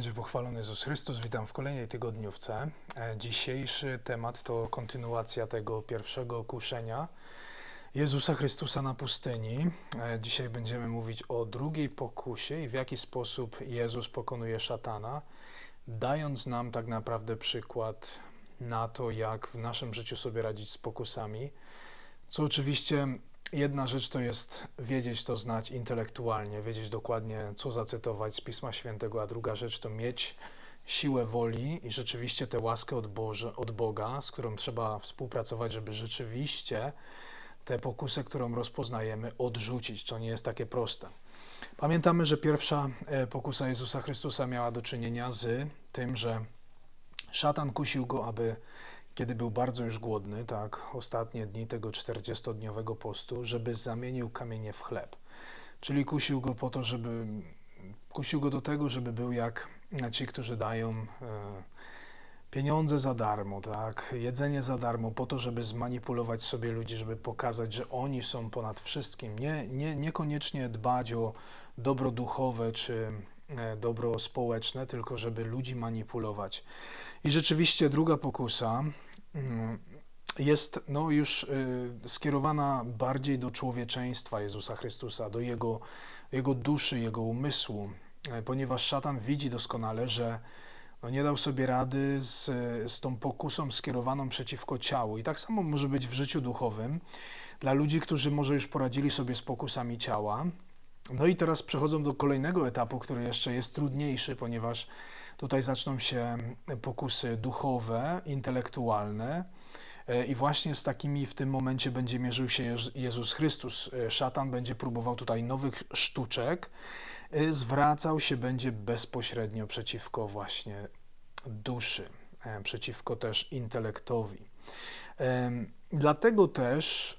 Będzie pochwalony Jezus Chrystus. Witam w kolejnej tygodniówce. E, Dzisiejszy temat to kontynuacja tego pierwszego kuszenia Jezusa Chrystusa na pustyni. E, Dzisiaj będziemy mówić o drugiej pokusie i w jaki sposób Jezus pokonuje szatana, dając nam tak naprawdę przykład na to, jak w naszym życiu sobie radzić z pokusami. Co oczywiście jedna rzecz to jest wiedzieć to, znać intelektualnie, wiedzieć dokładnie, co zacytować z Pisma Świętego, a druga rzecz to mieć siłę woli i rzeczywiście tę łaskę od, Boże, od Boga, z którą trzeba współpracować, żeby rzeczywiście tę pokusę, którą rozpoznajemy, odrzucić. To nie jest takie proste. Pamiętamy, że pierwsza e, pokusa Jezusa Chrystusa miała do czynienia z tym, że szatan kusił go, aby kiedy był bardzo już głodny, tak, ostatnie dni tego 40-dniowego postu, żeby zamienił kamienie w chleb. Czyli kusił go po to, żeby kusił go do tego, żeby był jak ci, którzy dają e, pieniądze za darmo, tak, jedzenie za darmo, po to, żeby zmanipulować sobie ludzi, żeby pokazać, że oni są ponad wszystkim. Nie, nie, niekoniecznie dbać o dobro duchowe czy dobro społeczne, tylko żeby ludzi manipulować. I rzeczywiście druga pokusa mm, jest no, już y, skierowana bardziej do człowieczeństwa Jezusa Chrystusa, do jego, jego duszy, jego umysłu, e, ponieważ szatan widzi doskonale, że no, nie dał sobie rady z, z tą pokusą skierowaną przeciwko ciału. I tak samo może być w życiu duchowym dla ludzi, którzy może już poradzili sobie z pokusami ciała. No i teraz przechodzą do kolejnego etapu, który jeszcze jest trudniejszy, ponieważ Tutaj zaczną się pokusy duchowe, intelektualne. E, I właśnie z takimi w tym momencie będzie mierzył się Jezus Chrystus. E, szatan będzie próbował tutaj nowych sztuczek, e, zwracał się będzie bezpośrednio przeciwko właśnie duszy, przeciwko też intelektowi. Dlatego też,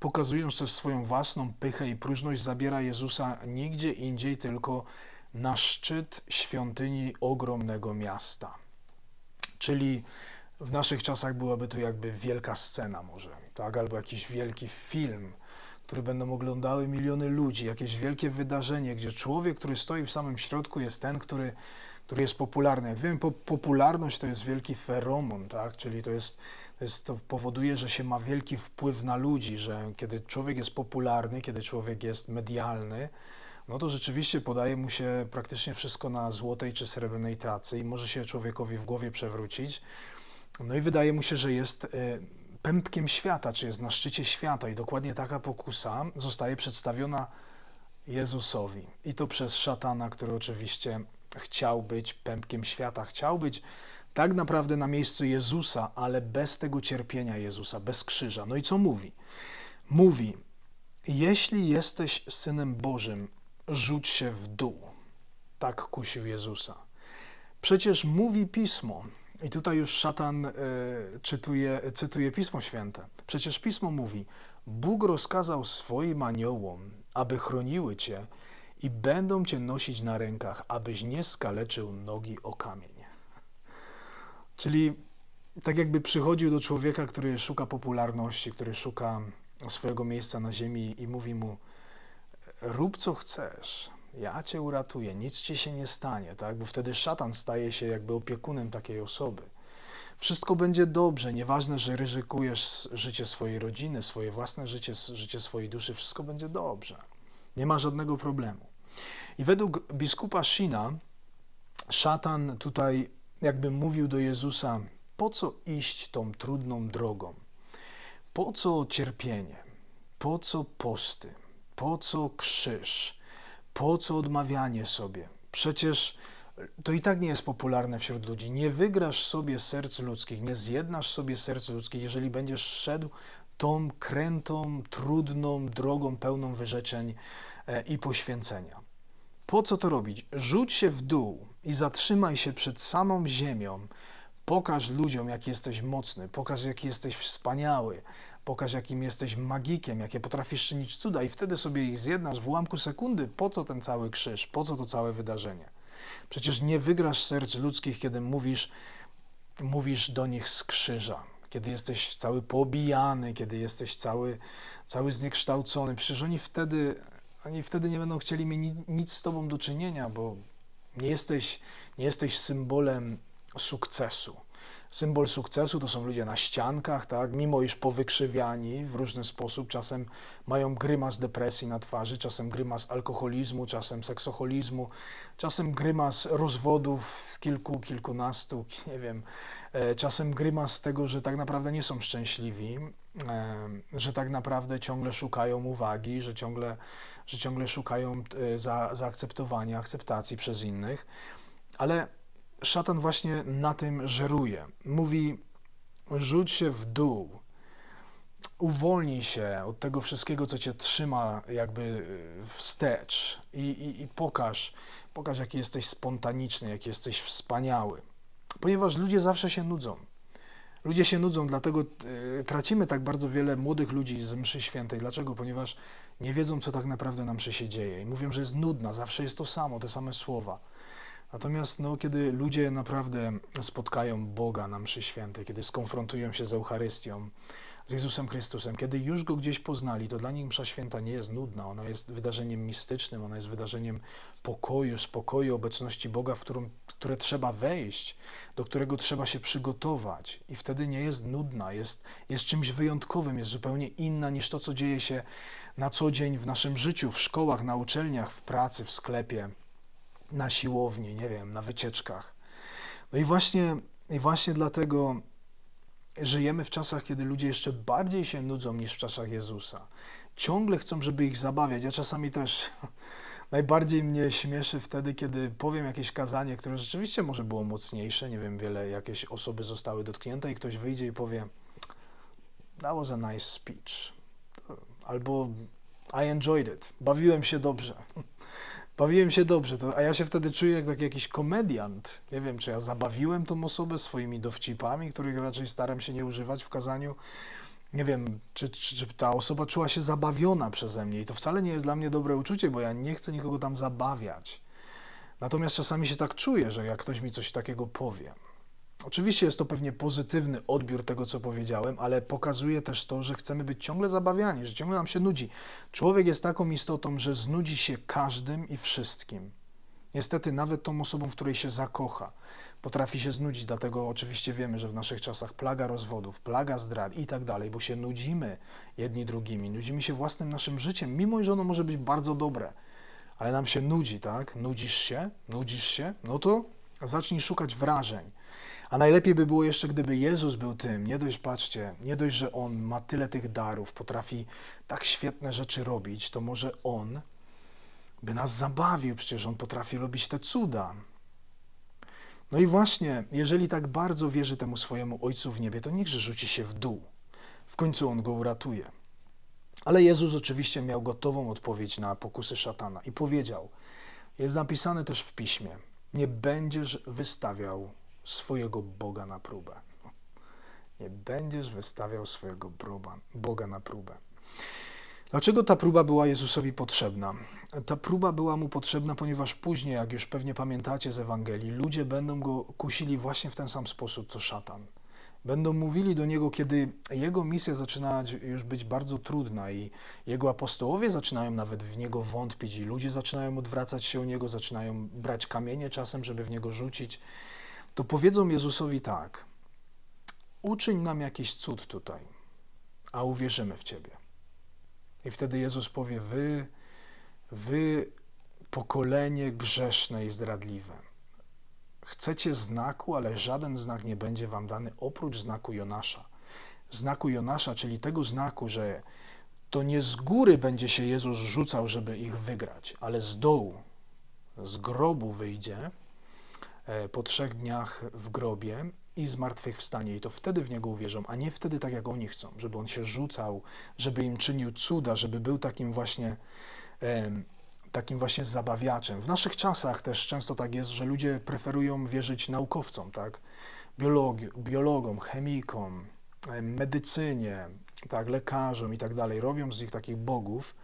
pokazując też swoją własną pychę i próżność, zabiera Jezusa nigdzie indziej, tylko na szczyt świątyni ogromnego miasta. Czyli w naszych czasach byłaby to jakby wielka scena może, tak? albo jakiś wielki film, który będą oglądały miliony ludzi, jakieś wielkie wydarzenie, gdzie człowiek, który stoi w samym środku jest ten, który, który jest popularny. Jak wiemy, po, popularność to jest wielki feromon, tak? czyli to jest, jest, to powoduje, że się ma wielki wpływ na ludzi, że kiedy człowiek jest popularny, kiedy człowiek jest medialny, no to rzeczywiście podaje mu się praktycznie wszystko na złotej czy srebrnej tracy i może się człowiekowi w głowie przewrócić. No i wydaje mu się, że jest e, pępkiem świata, czy jest na szczycie świata i dokładnie taka pokusa zostaje przedstawiona Jezusowi. I to przez szatana, który oczywiście chciał być pępkiem świata, chciał być tak naprawdę na miejscu Jezusa, ale bez tego cierpienia Jezusa, bez krzyża. No i co mówi? Mówi, jeśli jesteś synem Bożym, rzuć się w dół. Tak kusił Jezusa. Przecież mówi pismo, i tutaj już szatan e, czytuje, cytuje Pismo Święte. Przecież Pismo mówi: Bóg rozkazał swoim aniołom, aby chroniły cię i będą cię nosić na rękach, abyś nie skaleczył nogi o kamień. Czyli tak jakby przychodził do człowieka, który szuka popularności, który szuka swojego miejsca na ziemi i mówi mu: rób co chcesz, ja cię uratuję, nic ci się nie stanie, tak? Bo wtedy szatan staje się jakby opiekunem takiej osoby. Wszystko będzie dobrze, nieważne, że ryzykujesz życie swojej rodziny, swoje własne życie, życie swojej duszy, wszystko będzie dobrze. Nie ma żadnego problemu. I według biskupa Shina, szatan tutaj jakby mówił do Jezusa, po co iść tą trudną drogą? Po co cierpienie? Po co posty? Po co krzyż? Po co odmawianie sobie? Przecież to i tak nie jest popularne wśród ludzi. Nie wygrasz sobie serc ludzkich, nie zjednasz sobie serc ludzkich, jeżeli będziesz szedł tą krętą, trudną drogą pełną wyrzeczeń e, i poświęcenia. Po co to robić? Rzuć się w dół i zatrzymaj się przed samą ziemią. Pokaż ludziom, jaki jesteś mocny, pokaż, jaki jesteś wspaniały, Pokaż, jakim jesteś magikiem, jakie potrafisz czynić cuda, i wtedy sobie ich zjednasz w ułamku sekundy. Po co ten cały krzyż? Po co to całe wydarzenie? Przecież nie wygrasz serc ludzkich, kiedy mówisz, mówisz do nich z krzyża, kiedy jesteś cały pobijany, kiedy jesteś cały, cały zniekształcony. Przecież oni wtedy, oni wtedy nie będą chcieli mieć nic z tobą do czynienia, bo Nie jesteś, nie jesteś symbolem sukcesu. Symbol sukcesu to są ludzie na ściankach, tak? mimo iż powykrzywiani w różny sposób, czasem mają grymas depresji na twarzy, czasem grymas alkoholizmu, czasem seksoholizmu, czasem grymas rozwodów kilku, kilkunastu, nie wiem, czasem grymas tego, że tak naprawdę nie są szczęśliwi, e, że tak naprawdę ciągle szukają uwagi, że ciągle, że ciągle szukają e, za, zaakceptowania, akceptacji przez innych, ale szatan właśnie na tym żeruje. Mówi: rzuć się w dół, uwolnij się od tego wszystkiego, co cię trzyma, jakby wstecz i, i, i pokaż, pokaż, jaki jesteś spontaniczny, jaki jesteś wspaniały. Ponieważ ludzie zawsze się nudzą. Ludzie się nudzą, dlatego y, tracimy tak bardzo wiele młodych ludzi z mszy świętej. Dlaczego? Ponieważ nie wiedzą, co tak naprawdę na mszy się dzieje. I mówią, że jest nudna, zawsze jest to samo, te same słowa. Natomiast no, kiedy ludzie naprawdę spotkają Boga na mszy świętej, kiedy skonfrontują się z Eucharystią, z Jezusem Chrystusem, kiedy już Go gdzieś poznali, to dla nich msza święta nie jest nudna, ona jest wydarzeniem mistycznym, ona jest wydarzeniem pokoju, spokoju, obecności Boga, w którym, które trzeba wejść, do którego trzeba się przygotować. I wtedy nie jest nudna, jest, jest czymś wyjątkowym, jest zupełnie inna niż to, co dzieje się na co dzień w naszym życiu, w szkołach, na uczelniach, w pracy, w sklepie na siłowni, nie wiem, na wycieczkach. No i właśnie, i właśnie dlatego żyjemy w czasach, kiedy ludzie jeszcze bardziej się nudzą niż w czasach Jezusa. Ciągle chcą, żeby ich zabawiać. Ja czasami też najbardziej mnie śmieszy wtedy, kiedy powiem jakieś kazanie, które rzeczywiście może było mocniejsze, nie wiem, wiele jakieś osoby zostały dotknięte i ktoś wyjdzie i powie that was a nice speech. Albo I enjoyed it. Bawiłem się dobrze. Bawiłem się dobrze, to, a ja się wtedy czuję jak taki jakiś komediant. Nie wiem, czy ja zabawiłem tą osobę swoimi dowcipami, których raczej staram się nie używać w kazaniu. Nie wiem, czy, czy, czy ta osoba czuła się zabawiona przeze mnie i to wcale nie jest dla mnie dobre uczucie, bo ja nie chcę nikogo tam zabawiać. Natomiast czasami się tak czuję, że jak ktoś mi coś takiego powie, Oczywiście jest to pewnie pozytywny odbiór tego, co powiedziałem, ale pokazuje też to, że chcemy być ciągle zabawiani, że ciągle nam się nudzi. Człowiek jest taką istotą, że znudzi się każdym i wszystkim. Niestety, nawet tą osobą, w której się zakocha, potrafi się znudzić. Dlatego oczywiście wiemy, że w naszych czasach plaga rozwodów, plaga zdrad i tak dalej, bo się nudzimy jedni drugimi, nudzimy się własnym naszym życiem, mimo że ono może być bardzo dobre, ale nam się nudzi, tak? Nudzisz się, nudzisz się, no to zacznij szukać wrażeń. A najlepiej by było jeszcze, gdyby Jezus był tym. Nie dość, patrzcie, nie dość, że On ma tyle tych darów, potrafi tak świetne rzeczy robić, to może On by nas zabawił, przecież On potrafi robić te cuda. No i właśnie, jeżeli tak bardzo wierzy temu swojemu Ojcu w niebie, to niechże rzuci się w dół. W końcu On go uratuje. Ale Jezus oczywiście miał gotową odpowiedź na pokusy szatana i powiedział, jest napisane też w piśmie, nie będziesz wystawiał swojego Boga na próbę. Nie będziesz wystawiał swojego Boga na próbę. Dlaczego ta próba była Jezusowi potrzebna? Ta próba była mu potrzebna, ponieważ później, jak już pewnie pamiętacie z Ewangelii, ludzie będą go kusili właśnie w ten sam sposób co szatan. Będą mówili do niego, kiedy jego misja zaczyna już być bardzo trudna i jego apostołowie zaczynają nawet w niego wątpić i ludzie zaczynają odwracać się o niego, zaczynają brać kamienie czasem, żeby w niego rzucić to powiedzą Jezusowi tak: Uczyń nam jakiś cud tutaj, a uwierzymy w Ciebie. I wtedy Jezus powie: Wy, wy pokolenie grzeszne i zdradliwe. Chcecie znaku, ale żaden znak nie będzie wam dany oprócz znaku Jonasza. Znaku Jonasza, czyli tego znaku, że to nie z góry będzie się Jezus rzucał, żeby ich wygrać, ale z dołu, z grobu wyjdzie po trzech dniach w grobie i zmartwychwstanie. I to wtedy w Niego uwierzą, a nie wtedy tak, jak oni chcą, żeby On się rzucał, żeby im czynił cuda, żeby był takim właśnie takim właśnie zabawiaczem. W naszych czasach też często tak jest, że ludzie preferują wierzyć naukowcom, tak? Biologi, biologom, chemikom, medycynie, tak, lekarzom i tak dalej. Robią z nich takich bogów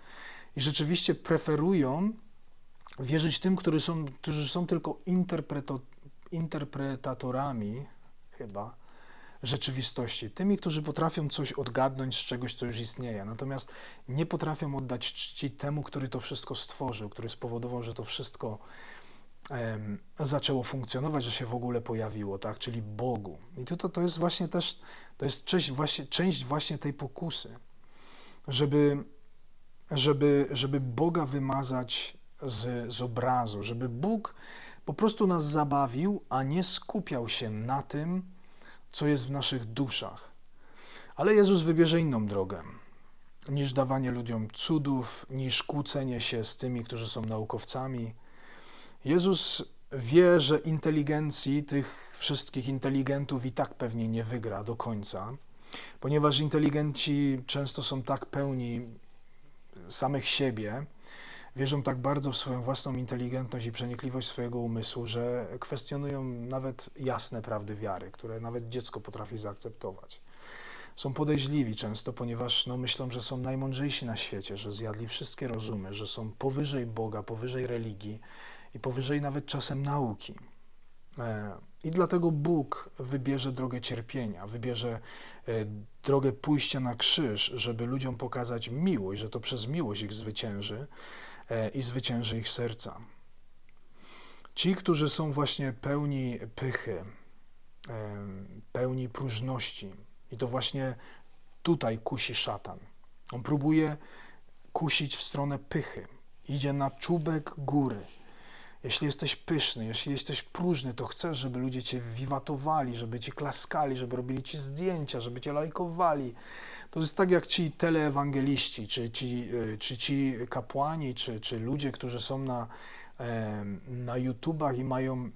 i rzeczywiście preferują wierzyć tym, którzy są, którzy są tylko interpretatorami interpretatorami chyba rzeczywistości, tymi, którzy potrafią coś odgadnąć z czegoś, co już istnieje, natomiast nie potrafią oddać czci temu, który to wszystko stworzył, który spowodował, że to wszystko em, zaczęło funkcjonować, że się w ogóle pojawiło, tak? Czyli Bogu. I to, to, to jest właśnie też, to jest część właśnie, część właśnie tej pokusy, żeby, żeby, żeby Boga wymazać z, z obrazu, żeby Bóg po prostu nas zabawił, a nie skupiał się na tym, co jest w naszych duszach. Ale Jezus wybierze inną drogę niż dawanie ludziom cudów, niż kłócenie się z tymi, którzy są naukowcami. Jezus wie, że inteligencji tych wszystkich inteligentów i tak pewnie nie wygra do końca, ponieważ inteligenci często są tak pełni samych siebie, wierzą tak bardzo w swoją własną inteligentność i przenikliwość swojego umysłu, że kwestionują nawet jasne prawdy wiary, które nawet dziecko potrafi zaakceptować. Są podejrzliwi często, ponieważ no, myślą, że są najmądrzejsi na świecie, że zjadli wszystkie rozumy, że są powyżej Boga, powyżej religii i powyżej nawet czasem nauki. E, I dlatego Bóg wybierze drogę cierpienia, wybierze e, drogę pójścia na krzyż, żeby ludziom pokazać miłość, że to przez miłość ich zwycięży i zwycięży ich serca. Ci, którzy są właśnie pełni pychy, pełni próżności, i to właśnie tutaj kusi szatan. On próbuje kusić w stronę pychy. Idzie na czubek góry. Jeśli jesteś pyszny, jeśli jesteś próżny, to chcesz, żeby ludzie cię wiwatowali, żeby ci klaskali, żeby robili ci zdjęcia, żeby cię lajkowali. To jest tak jak ci teleewangeliści, czy ci, y, czy ci kapłani, czy, czy ludzie, którzy są na, na YouTubach i mają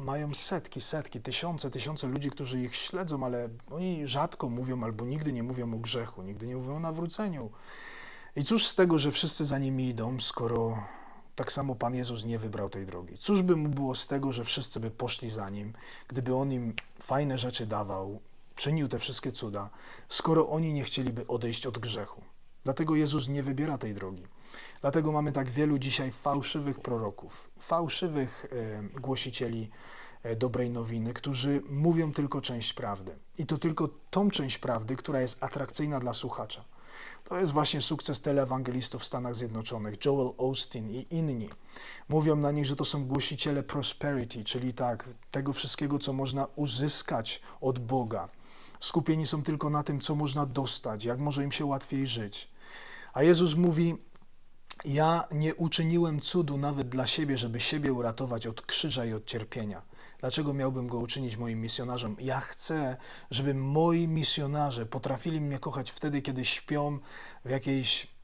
mają setki, setki, tysiące, tysiące ludzi, którzy ich śledzą, ale oni rzadko mówią albo nigdy nie mówią o grzechu, nigdy nie mówią o nawróceniu. I cóż z tego, że wszyscy za nimi idą, skoro tak samo Pan Jezus nie wybrał tej drogi? Cóż by mu było z tego, że wszyscy by poszli za nim, gdyby on im fajne rzeczy dawał, czynił te wszystkie cuda, skoro oni nie chcieliby odejść od grzechu? Dlatego Jezus nie wybiera tej drogi. Dlatego mamy tak wielu dzisiaj fałszywych proroków, fałszywych e, głosicieli e, dobrej nowiny, którzy mówią tylko część prawdy. I to tylko tą część prawdy, która jest atrakcyjna dla słuchacza. To jest właśnie sukces teleewangelistów w Stanach Zjednoczonych, Joel Austin i inni. Mówią na nich, że to są głosiciele prosperity, czyli tak, tego wszystkiego, co można uzyskać od Boga. Skupieni są tylko na tym, co można dostać, jak może im się łatwiej żyć. A Jezus mówi: Ja nie uczyniłem cudu nawet dla siebie, żeby siebie uratować od krzyża i od cierpienia. Dlaczego miałbym go uczynić moim misjonarzem? Ja chcę, żeby moi misjonarze potrafili mnie kochać wtedy, kiedy śpią w jakiejś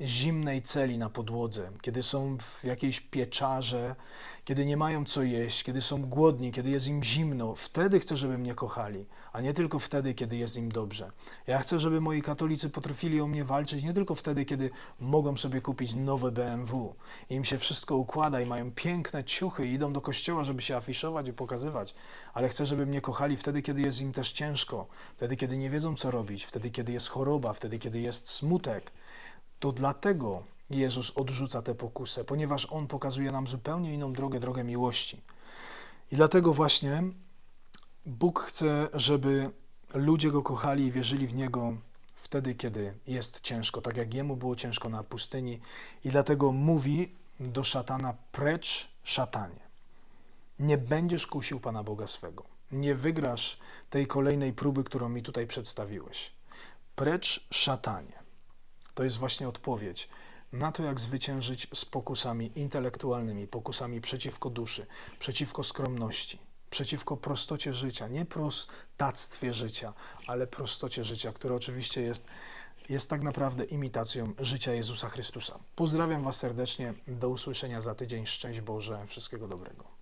zimnej celi na podłodze, kiedy są w jakiejś pieczarze, kiedy nie mają co jeść, kiedy są głodni, kiedy jest im zimno, wtedy chcę, żeby mnie kochali, a nie tylko wtedy, kiedy jest im dobrze. Ja chcę, żeby moi katolicy potrafili o mnie walczyć nie tylko wtedy, kiedy mogą sobie kupić nowe BMW im się wszystko układa i mają piękne ciuchy i idą do kościoła, żeby się afiszować i pokazywać, ale chcę, żeby mnie kochali wtedy, kiedy jest im też ciężko, wtedy, kiedy nie wiedzą, co robić, wtedy, kiedy jest choroba, wtedy, kiedy jest smutek. To dlatego Jezus odrzuca tę pokusę, ponieważ On pokazuje nam zupełnie inną drogę, drogę miłości. I dlatego właśnie Bóg chce, żeby ludzie Go kochali i wierzyli w Niego wtedy, kiedy jest ciężko, tak jak Jemu było ciężko na pustyni. I dlatego mówi do szatana, precz szatanie. Nie będziesz kusił Pana Boga swego. Nie wygrasz tej kolejnej próby, którą mi tutaj przedstawiłeś. Precz szatanie. To jest właśnie odpowiedź na to, jak zwyciężyć z pokusami intelektualnymi, pokusami przeciwko duszy, przeciwko skromności, przeciwko prostocie życia, nie prostactwie życia, ale prostocie życia, które oczywiście jest, jest tak naprawdę imitacją życia Jezusa Chrystusa. Pozdrawiam Was serdecznie, do usłyszenia za tydzień, szczęść Boże, wszystkiego dobrego.